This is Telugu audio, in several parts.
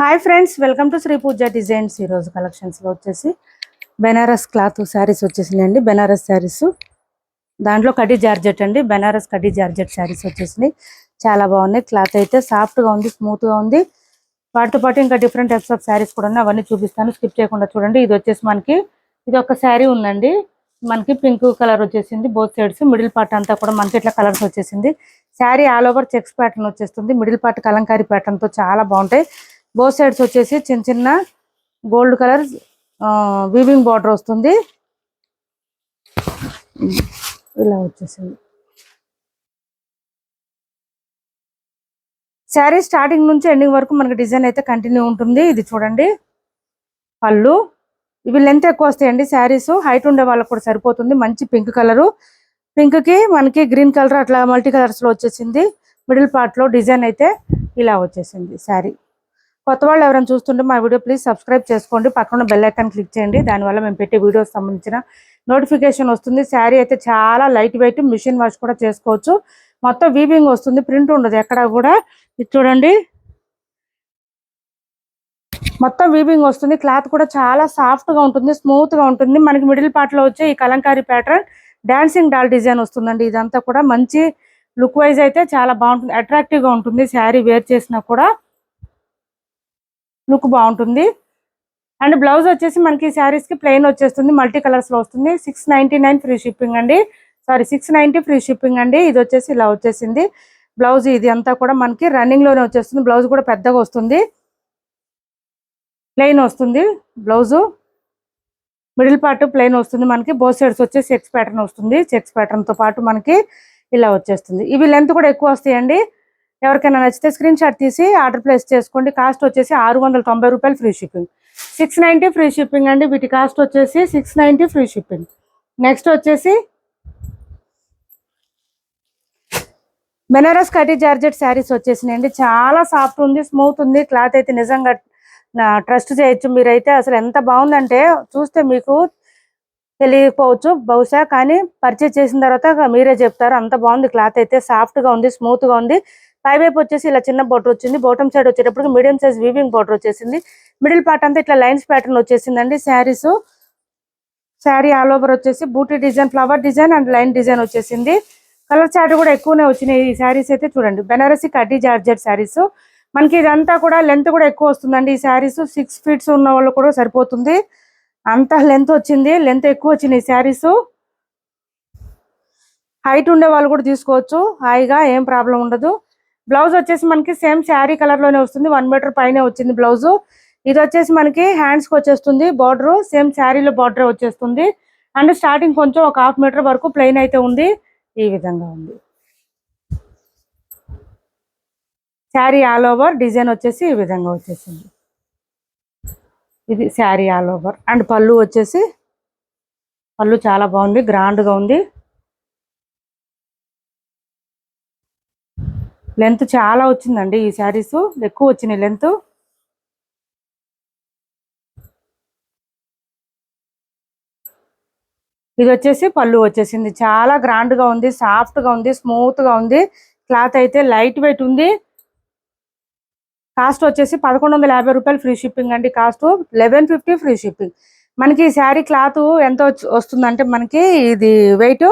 Hi friends welcome to Shri Pooja designs ఈరోజు కలెక్షన్స్లో వచ్చేసి బెనారస్ క్లాత్ శారీస్ వచ్చేసినాయండి. బెనారస్ శారీస్ దాంట్లో కడ్డీ జార్జెట్ అండి. బెనారస్ కడ్డీ జార్జెట్ శారీస్ వచ్చేసినాయి. చాలా బాగున్నాయి. క్లాత్ అయితే సాఫ్ట్గా ఉంది స్మూత్గా ఉంది. వాటితో పాటు ఇంకా డిఫరెంట్ టైప్స్ ఆఫ్ శారీస్ కూడా ఉన్నాయి. అవన్నీ చూపిస్తాను. స్కిప్ చేయకుండా చూడండి. ఇది వచ్చేసి మనకి ఇది ఒక శారీ ఉందండి. మనకి పింక్ కలర్ వచ్చేసింది. బోత్ సైడ్స్ మిడిల్ పార్ట్ అంతా కూడా మనకి ఇట్లా కలర్స్ వచ్చేసింది. Sari all over checks pattern వచ్చేస్తుంది. మిడిల్ పార్ట్ కలంకారీ ప్యాటర్న్తో చాలా బాగుంటాయి. బోత్ సైడ్స్ వచ్చేసి చిన్న చిన్న గోల్డ్ కలర్ వీవింగ్ బార్డర్ వస్తుంది. ఇలా వచ్చేసింది. శారీ స్టార్టింగ్ నుంచి ఎండింగ్ వరకు మనకి డిజైన్ అయితే కంటిన్యూ ఉంటుంది. ఇది చూడండి. పళ్ళు. ఇవి లెంత్ ఎక్కువ వస్తాయండి శారీస్. హైట్ ఉండే వాళ్ళకి కూడా సరిపోతుంది. మంచి పింక్ కలరు. పింక్కి మనకి గ్రీన్ కలర్ అట్లా మల్టీ కలర్స్లో వచ్చేసింది. మిడిల్ పార్ట్లో డిజైన్ అయితే ఇలా వచ్చేసింది శారీ. కొత్త వాళ్ళు ఎవరైనా చూస్తుంటే మా వీడియో ప్లీజ్ సబ్స్క్రైబ్ చేసుకోండి. పక్కన బెల్ ఐకాన్ క్లిక్ చేయండి. దానివల్ల మేము పెట్టే వీడియోస్ సంబంధించిన నోటిఫికేషన్ వస్తుంది. శారీ అయితే చాలా లైట్ వెయిట్ మిషన్ వాష్ కూడా చేసుకోవచ్చు. మొత్తం వీవింగ్ వస్తుంది. ప్రింట్ ఉండదు ఎక్కడ కూడా. ఇది చూడండి. మొత్తం వీవింగ్ వస్తుంది. క్లాత్ కూడా చాలా సాఫ్ట్గా ఉంటుంది స్మూత్గా ఉంటుంది. మనకి మిడిల్ పార్ట్లో వచ్చే ఈ Kalamkari pattern dancing doll design వస్తుందండి. ఇదంతా కూడా మంచి లుక్ వైజ్ అయితే చాలా బాగుంటుంది. అట్రాక్టివ్గా ఉంటుంది. శారీ వేర్ చేసినా కూడా. లుక్ బాగుంటుంది. అండ్ బ్లౌజ్ వచ్చేసి మనకి శారీస్కి ప్లెయిన్ వచ్చేస్తుంది మల్టీ కలర్స్లో వస్తుంది. Six ninety nine free shipping అండి. సారీ సిక్స్ ఫ్రీ షిప్పింగ్ అండి. ఇది వచ్చేసి ఇలా వచ్చేసింది. బ్లౌజ్ ఇది అంతా కూడా మనకి రన్నింగ్లోనే వచ్చేస్తుంది. బ్లౌజ్ కూడా పెద్దగా వస్తుంది. ప్లెయిన్ వస్తుంది బ్లౌజు. మిడిల్ పార్ట్ ప్లెయిన్ వస్తుంది మనకి. బోత్ సైడ్స్ వచ్చి చెక్స్ ప్యాటర్న్ వస్తుంది. చెక్స్ ప్యాటర్న్తో పాటు మనకి ఇలా వచ్చేస్తుంది. ఇవి లెంత్ కూడా ఎక్కువ వస్తాయండి. ఎవరికైనా నచ్చితే స్క్రీన్ షాట్ తీసి ఆర్డర్ ప్లేస్ చేసుకోండి. కాస్ట్ వచ్చేసి ఆరు వందల తొంభై రూపాయలు free shipping six ninety free shipping అండి. వీటి కాస్ట్ వచ్చేసి six ninety free shipping next వచ్చేసి బెనారస్ కటీ జార్జెట్ శారీస్ వచ్చేసినాయండి. చాలా సాఫ్ట్ ఉంది స్మూత్ ఉంది. క్లాత్ అయితే నిజంగా ట్రస్ట్ చేయొచ్చు మీరైతే. అసలు ఎంత బాగుందంటే చూస్తే మీకు తెలియకపోవచ్చు బహుశా కానీ పర్చేజ్ చేసిన తర్వాత మీరే చెప్తారు. అంత బాగుంది క్లాత్ అయితే సాఫ్ట్గా ఉంది స్మూత్గా ఉంది. పై వైపు వచ్చేసి ఇలా చిన్న బోర్డర్ వచ్చింది. బాటమ్ సైడ్ వచ్చేటప్పుడు మీడియం సైజ్ వీవింగ్ బోర్డర్ వచ్చేసింది. మిడిల్ పార్ట్ అంతా ఇట్లా లైన్స్ ప్యాటర్న్ వచ్చేసిందండి. శారీస్ శారీ ఆల్ ఓవర్ వచ్చేసి బూటీ design flower design and line design వచ్చేసింది. కలర్ చార్ట్ కూడా ఎక్కువనే వచ్చినాయి ఈ శారీస్ అయితే చూడండి. బెనారసి కడ్డీ జార్జెట్ శారీస్. మనకి ఇదంతా కూడా లెంత్ కూడా ఎక్కువ వస్తుందండి. ఈ శారీస్ సిక్స్ ఫీట్స్ ఉన్న వాళ్ళు కూడా సరిపోతుంది. అంత లెంత్ వచ్చింది. లెంత్ ఎక్కువ వచ్చినాయి శారీస్. హైట్ ఉండే వాళ్ళు కూడా తీసుకోవచ్చు. హాయిగా ఏం ప్రాబ్లం ఉండదు. బ్లౌజ్ వచ్చేసి మనకి సేమ్ శారీ కలర్లోనే వస్తుంది. వన్ మీటర్ పైనే వచ్చింది బ్లౌజ్. ఇది వచ్చేసి మనకి హ్యాండ్స్కి వచ్చేస్తుంది. బార్డర్ సేమ్ శారీలో బార్డర్ వచ్చేస్తుంది. అండ్ స్టార్టింగ్ కొంచెం ఒక హాఫ్ మీటర్ వరకు ప్లెయిన్ అయితే ఉంది. ఈ విధంగా ఉంది. శారీ ఆల్ ఓవర్ డిజైన్ వచ్చేసి ఈ విధంగా వచ్చేసింది. ఇది శారీ ఆల్ ఓవర్. అండ్ పళ్ళు వచ్చేసి పళ్ళు చాలా బాగుంది. గ్రాండ్గా ఉంది. లెంత్ చాలా వచ్చిందండి ఈ శారీస్. ఎక్కువ వచ్చినాయి లెంత్. ఇది వచ్చేసి పళ్ళు వచ్చేసింది. చాలా గ్రాండ్గా ఉంది సాఫ్ట్గా ఉంది స్మూత్గా ఉంది. క్లాత్ అయితే లైట్ వెయిట్ ఉంది. కాస్ట్ వచ్చేసి పదకొండు వందల యాభై రూపాయలు ఫ్రీ షిప్పింగ్ అండి cost eleven fifty free shipping మనకి ఈ శారీ క్లాత్ ఎంత వచ్చి- వస్తుందంటే మనకి ఇది weight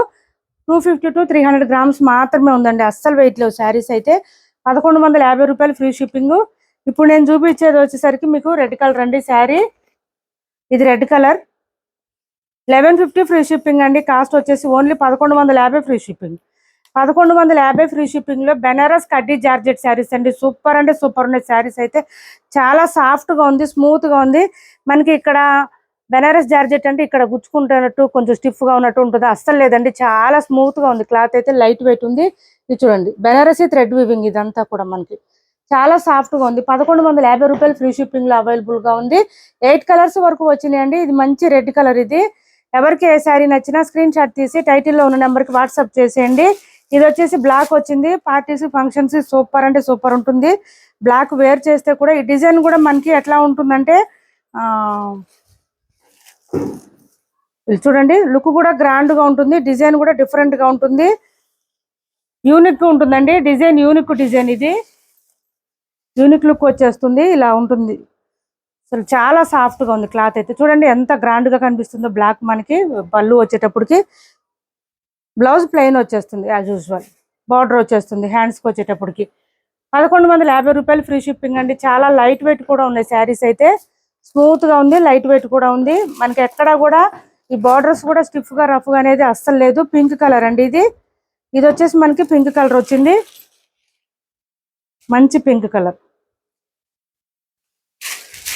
two fifty to three hundred grams మాత్రమే ఉందండి. అస్సలు వెయిట్ లేవు శారీస్ అయితే. పదకొండు వందల యాభై రూపాయలు ఫ్రీ షిప్పింగ్. ఇప్పుడు నేను చూపించేది వచ్చేసరికి మీకు రెడ్ కలర్ అండి శారీ. ఇది red colour. Eleven fifty free shipping అండి. కాస్ట్ వచ్చేసి ఓన్లీ పదకొండు వందల యాభై ఫ్రీ షిప్పింగ్. పదకొండు వందల యాభై ఫ్రీ షిప్పింగ్లో బెనారస్ కడ్డీ జార్జెట్ శారీస్ అండి. సూపర్ అంటే సూపర్ ఉన్నాయి శారీస్ అయితే. చాలా సాఫ్ట్గా ఉంది స్మూత్గా ఉంది. మనకి ఇక్కడ బెనారస్ జార్జెట్ అంటే ఇక్కడ గుచ్చుకుంటున్నట్టు కొంచెం స్టిఫ్గా ఉన్నట్టు ఉంటుంది? అస్సలు లేదండి. చాలా స్మూత్గా ఉంది. క్లాత్ అయితే లైట్ వెయిట్ ఉంది. ఇది చూడండి. బెనారసీ థ్రెడ్ వివింగ్ ఇదంతా కూడా మనకి. చాలా సాఫ్ట్గా ఉంది. పదకొండు వందల యాభై రూపాయలు ఫ్రీ షిప్పింగ్లో అవైలబుల్గా ఉంది. ఎయిట్ కలర్స్ వరకు వచ్చినాయండి. ఇది మంచి రెడ్ కలర్ ఇది. ఎవరికి ఏ శారీ నచ్చినా స్క్రీన్ షాట్ తీసి టైటిల్లో ఉన్న నెంబర్కి వాట్సాప్ చేసేయండి. ఇది వచ్చేసి బ్లాక్ వచ్చింది. పార్టీస్ ఫంక్షన్స్ సూపర్ అంటే సూపర్ ఉంటుంది. బ్లాక్ వేర్ చేస్తే కూడా ఈ డిజైన్ కూడా మనకి ఎట్లా ఉంటుందంటే ఆ ఇది చూడండి లుక్ కూడా గ్రాండ్గా ఉంటుంది డిజైన్ కూడా డిఫరెంట్గా ఉంటుంది. యూనిక్గా ఉంటుందండి డిజైన్ యూనిక్ డిజైన్ ఇది. యూనిక్ లుక్ వచ్చేస్తుంది ఇలా ఉంటుంది. అసలు చాలా సాఫ్ట్గా ఉంది క్లాత్ అయితే. చూడండి ఎంత గ్రాండ్గా కనిపిస్తుందో బ్లాక్ మనకి పళ్ళు వచ్చేటప్పటికి. బ్లౌజ్ ప్లెయిన్ వచ్చేస్తుంది యాజ్ యూజువల్ బార్డర్ వచ్చేస్తుంది హ్యాండ్స్కి వచ్చేటప్పటికి. పదకొండు వందల యాభై రూపాయలు ఫ్రీ షిప్పింగ్ అండి. చాలా లైట్ వెయిట్ కూడా ఉన్నాయి శారీస్ అయితే. స్మూత్గా ఉంది లైట్ వెయిట్ కూడా ఉంది. మనకి ఎక్కడ కూడా ఈ బార్డర్స్ కూడా స్టిఫ్గా రఫ్గా అనేది అస్సలు లేదు. పింక్ కలర్ అండి ఇది. ఇది వచ్చేసి మనకి పింక్ కలర్ వచ్చింది. మంచి పింక్ కలర్.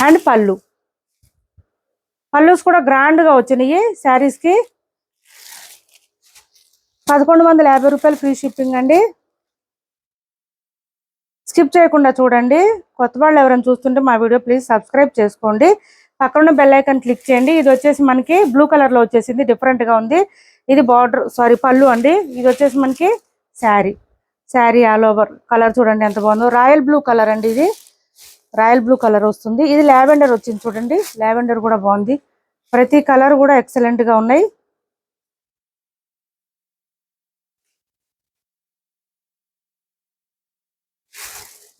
అండ్ పళ్ళు. పళ్ళుస్ కూడా గ్రాండ్గా వచ్చినాయి శారీస్కి పదకొండు వందల యాభై రూపాయలు ఫ్రీ షిప్పింగ్ అండి. స్కిప్ చేయకుండా చూడండి. కొత్త వాళ్ళు ఎవరైనా చూస్తుంటే మా వీడియో ప్లీజ్ సబ్స్క్రైబ్ చేసుకోండి. పక్కన బెల్ ఐకాన్ క్లిక్ చేయండి. ఇది వచ్చేసి మనకి బ్లూ కలర్లో వచ్చేసింది. డిఫరెంట్గా ఉంది. ఇది బార్డర్ సారీ పళ్ళు అండి. ఇది వచ్చేసి మనకి sari. Sari all over. Colour చూడండి ఎంత బాగుందో. రాయల్ బ్లూ కలర్ అండి ఇది. రాయల్ బ్లూ కలర్ వస్తుంది. ఇది లావెండర్ వచ్చింది చూడండి. లావెండర్ కూడా బాగుంది. ప్రతి కలర్ కూడా ఎక్సలెంట్గా ఉన్నాయి.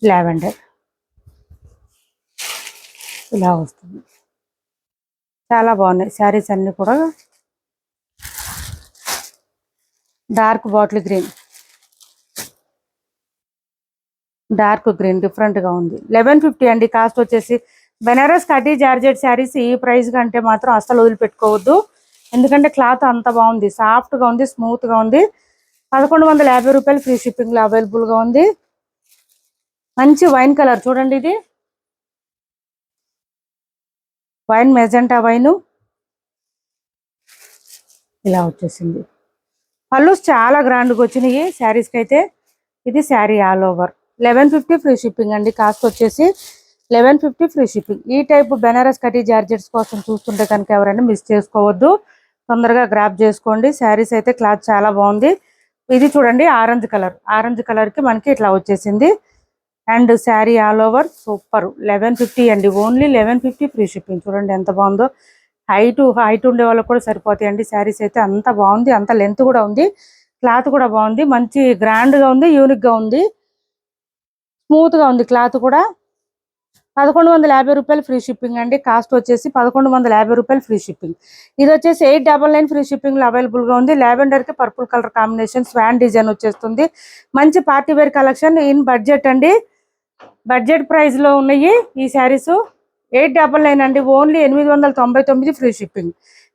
లావెండర్. ఇలా వస్తుంది. చాలా బాగున్నాయి. శారీస్ అన్ని కూడా. Dark bottle green. Dark green డిఫరెంట్గా ఉంది. లెవెన్ ఫిఫ్టీ అండి. కాస్ట్ వచ్చేసి బెనారస్ కటీ జార్జెట్ శారీస్ ఈ ప్రైస్ కంటే మాత్రం అస్సలు వదిలిపెట్టుకోవద్దు. ఎందుకంటే క్లాత్ అంత బాగుంది. సాఫ్ట్గా ఉంది స్మూత్గా ఉంది. పదకొండు వందల యాభై రూపాయలు ఫ్రీ షిప్పింగ్లో అవైలబుల్గా ఉంది. మంచి వైన్ కలర్ చూడండి ఇది. Wine magenta wine. ఇలా వచ్చేసింది. పళ్ళు చాలా గ్రాండ్గా వచ్చినాయి శారీస్కి అయితే. ఇది sari all over. Eleven fifty free shipping అండి. కాస్ట్ వచ్చేసి లెవెన్ ఫిఫ్టీ ఫ్రీ షిప్పింగ్. ఈ టైప్ బెనారస్ కటీ జార్జెట్స్ కోసం చూస్తుంటే కనుక ఎవరైనా మిస్ చేసుకోవద్దు. తొందరగా గ్రాప్ చేసుకోండి. శారీస్ అయితే క్లాత్ చాలా బాగుంది. ఇది చూడండి ఆరెంజ్ కలర్. ఆరెంజ్ కలర్కి మనకి ఇట్లా వచ్చేసింది. And sari all over super. Eleven fifty అండి. Only eleven fifty free shipping. చూడండి ఎంత బాగుందో. హైట్ హైట్ ఉండే వాళ్ళకి కూడా సరిపోతాయండి శారీస్ అయితే అంత బాగుంది. అంత లెంత్ కూడా ఉంది. క్లాత్ కూడా బాగుంది. మంచి గ్రాండ్గా ఉంది యూనిక్గా ఉంది. స్మూత్గా ఉంది క్లాత్ కూడా. పదకొండు వందల యాభై రూపాయలు ఫ్రీ షిప్పింగ్ అండి. కాస్ట్ వచ్చేసి పదకొండు వందల యాభై రూపాయలు ఫ్రీ షిప్పింగ్. ఇది వచ్చేసి ఎయిట్ డబల్ నైన్ ఫ్రీ షిప్పింగ్లో అవైలబుల్గా ఉంది. లావెండర్కి purple colour combination swan design వచ్చేస్తుంది. మంచి party wear collection in budget అండి. బడ్జెట్ ప్రైస్లో ఉన్నాయి ఈ శారీస్. ఎయిట్ డబల్ నైన్ అండి. ఓన్లీ ఎనిమిది వందల తొంభై తొమ్మిది ఫ్రీ షిప్పింగ్.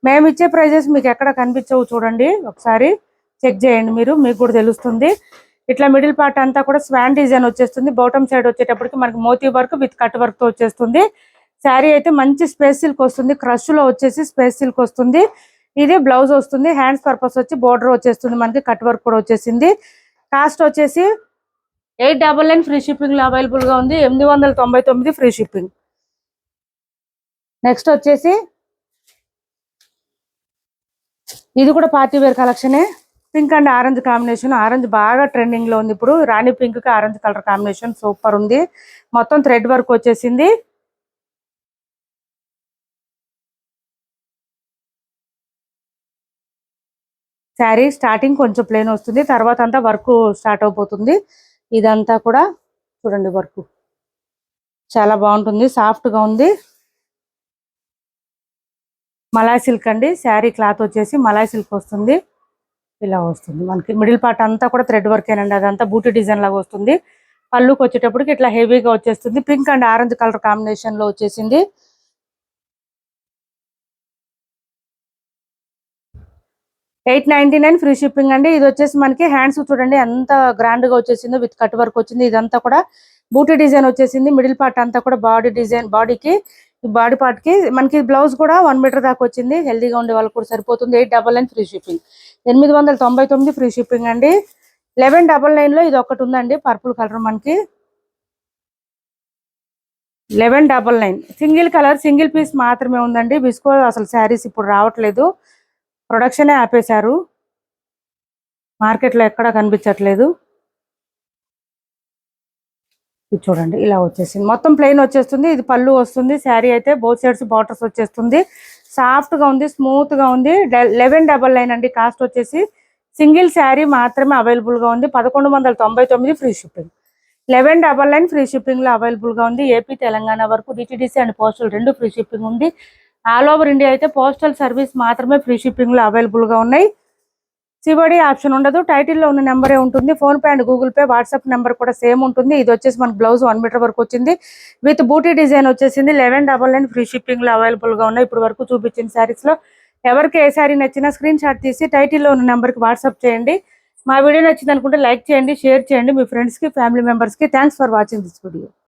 మేము ఇచ్చే ప్రైజెస్ మీకు ఎక్కడ కనిపించవు చూడండి. ఒకసారి చెక్ చేయండి మీరు. మీకు కూడా తెలుస్తుంది. ఇట్లా మిడిల్ పార్ట్ అంతా కూడా స్వాన్ డిజైన్ వచ్చేస్తుంది. బాటమ్ సైడ్ వచ్చేటప్పటికి మనకి మోతీ వర్క్ విత్ కట్ వర్క్తో వచ్చేస్తుంది. శారీ అయితే మంచి స్పేస్ సిల్క్ వస్తుంది. క్రష్లో వచ్చేసి స్పేస్ సిల్క్ వస్తుంది. ఇది బ్లౌజ్ వస్తుంది. హ్యాండ్స్ పర్పస్ వచ్చి బోర్డర్ వచ్చేస్తుంది. మనకి కట్ వర్క్ కూడా వచ్చేసింది. కాస్ట్ వచ్చేసి eight double nine free shipping అవైలబుల్గా ఉంది. ఎనిమిది వందల తొంభై తొమ్మిది ఫ్రీ షిప్పింగ్. నెక్స్ట్ వచ్చేసి ఇది కూడా party wear కలెక్షనే. Pink and orange combination. Orange బాగా ట్రెండింగ్లో ఉంది ఇప్పుడు. రాణి పింక్కి ఆరెంజ్ కలర్ కాంబినేషన్ సూపర్ ఉంది. మొత్తం థ్రెడ్ వర్క్ వచ్చేసింది. శారీ స్టార్టింగ్ కొంచెం ప్లేన్ వస్తుంది. తర్వాత అంతా వర్క్ స్టార్ట్ అయిపోతుంది ఇదంతా కూడా చూడండి వర్క్. చాలా బాగుంటుంది సాఫ్ట్గా ఉంది. మలాయ్ సిల్క్ అండి శారీ క్లాత్ వచ్చేసి మలాయ్ సిల్క్ వస్తుంది. ఇలా వస్తుంది మనకి. మిడిల్ పార్ట్ అంతా కూడా థ్రెడ్ వర్క్ ఏనండి అదంతా బూటీ డిజైన్ లాగా వస్తుంది. పళ్ళుకి వచ్చేటప్పటికి ఇట్లా హెవీగా వచ్చేస్తుంది. పింక్ అండ్ ఆరెంజ్ కలర్ కాంబినేషన్లో వచ్చేసింది. Eight ninety nine free shipping అండి. ఇది వచ్చేసి మనకి హ్యాండ్స్ చూడండి ఎంత గ్రాండ్గా వచ్చేసిందో విత్ కట్ వర్క్ వచ్చింది. ఇదంతా కూడా బూటీ డిజైన్ వచ్చేసింది. మిడిల్ పార్ట్ అంతా కూడా బాడీ డిజైన్ బాడీకి బాడీ పార్ట్కి. మనకి బ్లౌజ్ కూడా వన్ మీటర్ దాకా వచ్చింది. హెల్దీగా ఉండే వాళ్ళకి కూడా సరిపోతుంది. Eight double nine free shipping. ఎనిమిది వందల తొంభై తొమ్మిది ఫ్రీ షిప్పింగ్ అండి. లెవెన్ డబల్ నైన్లో ఇది ఒకటి ఉందండి. పర్పుల్ కలర్ మనకి. Eleven double nine. Single colour single piece మాత్రమే ఉందండి. విస్కో అసలు శారీస్ ఇప్పుడు రావట్లేదు. ప్రొడక్షనే ఆపేశారు. మార్కెట్లో ఎక్కడా కనిపించట్లేదు. ఇది చూడండి ఇలా వచ్చేసింది. మొత్తం ప్లెయిన్ వచ్చేస్తుంది. ఇది పళ్ళు వస్తుంది. శారీ అయితే బోత్ సైడ్స్ బార్డర్స్ వచ్చేస్తుంది. సాఫ్ట్గా ఉంది స్మూత్గా ఉంది. లెవెన్ డబల్ నైన్ అండి. కాస్ట్ వచ్చేసి సింగిల్ శారీ మాత్రమే అవైలబుల్గా ఉంది. పదకొండు వందల తొంభై తొమ్మిది free shipping. Eleven double nine free షిప్పింగ్లో అవైలబుల్గా ఉంది. ఏపీ తెలంగాణ వరకు డిటీడీసీ అండ్ పోస్టల్ రెండు ఫ్రీ షిప్పింగ్ ఉంది. ఆల్ ఓవర్ ఇండియా అయితే పోస్టల్ సర్వీస్ మాత్రమే ఫ్రీ షిప్పింగ్లో అవైలబుల్గా ఉన్నాయి. సిబడి ఆప్షన్ ఉండదు. టైటిల్లో ఉన్న నెంబరే ఉంటుంది. PhonePe and Google Pay WhatsApp number కూడా సేమ్ ఉంటుంది. ఇది వచ్చేసి మనకు బ్లౌజ్ వన్ మీటర్ వరకు వచ్చింది. విత్ బూటీ డిజైన్ వచ్చేసింది. లెవెన్ డబల్ నైన్ ఫ్రీ షిప్పింగ్లో అవైలబుల్గా ఉన్నాయి. ఇప్పుడు వరకు చూపించిన శారీస్లో ఎవరికి ఏ శారీ నచ్చినా స్క్రీన్ షాట్ తీసి టైటిల్లో ఉన్న నెంబర్కి వాట్సాప్ చేయండి. మా వీడియో నచ్చింది అనుకుంటే లైక్ చేయండి షేర్ చేయండి. మీ ఫ్రెండ్స్కి ఫ్యామిలీ మెంబర్స్కి thanks for watching this video.